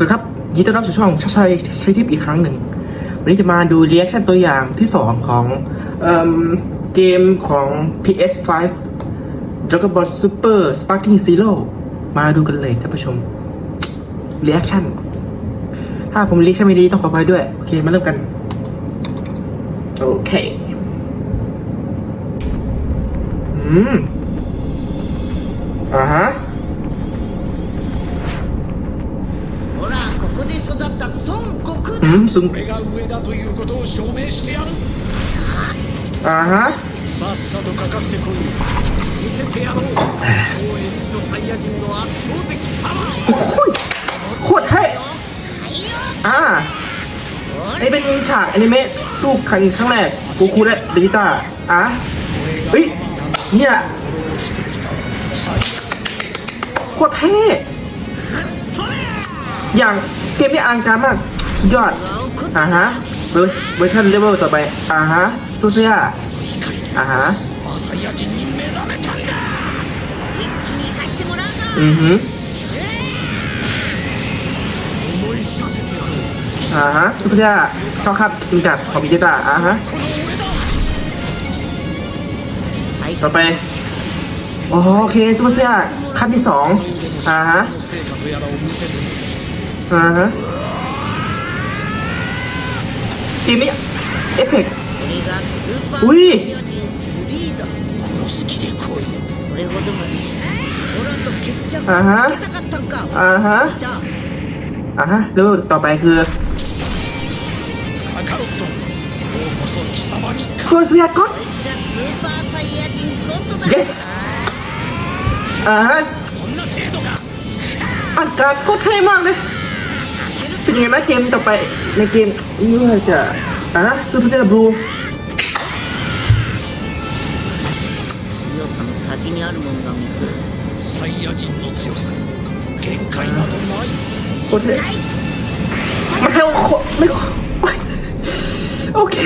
สวัสดีครับยินดีต้อนรับสู่ช่องชาชัยใช้ทิปอีกครั้งหนึ่ง วันนี้จะมาดูรีแอคชั่นตัวอย่างที่ 2 ของเอิ่มเกมของ PS5 Dragon Ball Super Sparking Zero มาดูกันเลยท่านผู้ชมรีแอคชั่น ถ้าผมรีแอคชั่นไม่ดีต้องขออภัยด้วย โอเค มาเริ่มกัน โอเค อืม อ่าฮะ มซึมอ่าฮะโอ้โหโคตรเท่อ่านี่เป็นฉากอนิเมะสู้ครั้งคางแรกกูคูและดิตาอะเฮ้ยเนี่ยโคตรเท่อย่างเกมนี้อังการมาก สุดยอดอ่าฮะเวอร์ชันเลเวลต่อไปอ่าฮะซูเซียอ่าฮะอือฮึอ่าฮะซูเเซียเข้าครับทีงกัดของบิจิตาอ่าฮะต่อไปโอเคซูเเซียขั้นที่สองอ่าฮะอ่าฮะ ทีนี้เอฟเฟกต์อุ้ยอ่าฮะอ่าฮะอ่าฮะแล้วต่อไปคือตัวเสียก็ yes อ่าฮะอากาศก็เท่มากเลย เป็นยังไงนะเกมต่อไปในเกมนี่ว่าจะอ่าฮะซูเปอร์เซียบลู 強さの先にあるもんが見くるサイヤ人の強さ限界などない โคตรเท่มันเท่โคตรไม่โคตรโอเค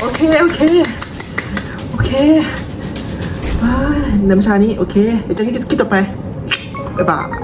โอเค โอเค โอเคอ้ายน้ำชานี้ โอเค เดี๋ยวจะคิดคิดต่อไป บ๊ายบาย